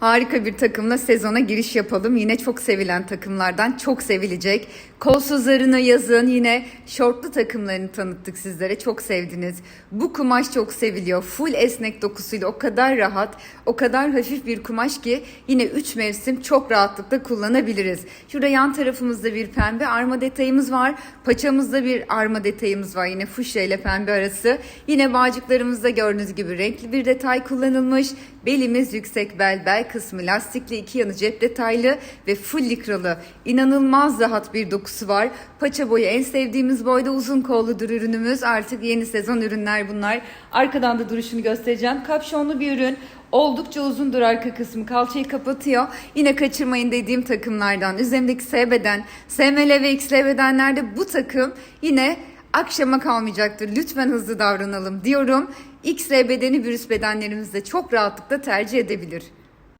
Harika bir takımla sezona giriş yapalım. Yine çok sevilen takımlardan çok sevilecek. Kolsuzlarını yazın yine şortlu takımlarını tanıttık sizlere. Çok sevdiniz. Bu kumaş çok seviliyor. Full esnek dokusuyla o kadar rahat, o kadar hafif bir kumaş ki yine 3 mevsim çok rahatlıkla kullanabiliriz. Şurada yan tarafımızda bir pembe arma detayımız var. Paçamızda bir arma detayımız var. Yine fuşya ile pembe arası. Yine bağcıklarımızda gördüğünüz gibi renkli bir detay kullanılmış. Belimiz yüksek bel, bel kısmı lastikli, iki yanı cep detaylı ve full likralı. İnanılmaz rahat bir dokusu var. Paça boyu en sevdiğimiz boyda uzun kolludur ürünümüz. Artık yeni sezon ürünler bunlar. Arkadan da duruşunu göstereceğim. Kapşonlu bir ürün. Oldukça uzundur arka kısmı. Kalçayı kapatıyor. Yine kaçırmayın dediğim takımlardan. Üzerimdeki S beden, SML ve XL bedenlerde bu takım yine akşama kalmayacaktır. Lütfen hızlı davranalım diyorum. XL bedeni virüs bedenlerimizde çok rahatlıkla tercih edebilir.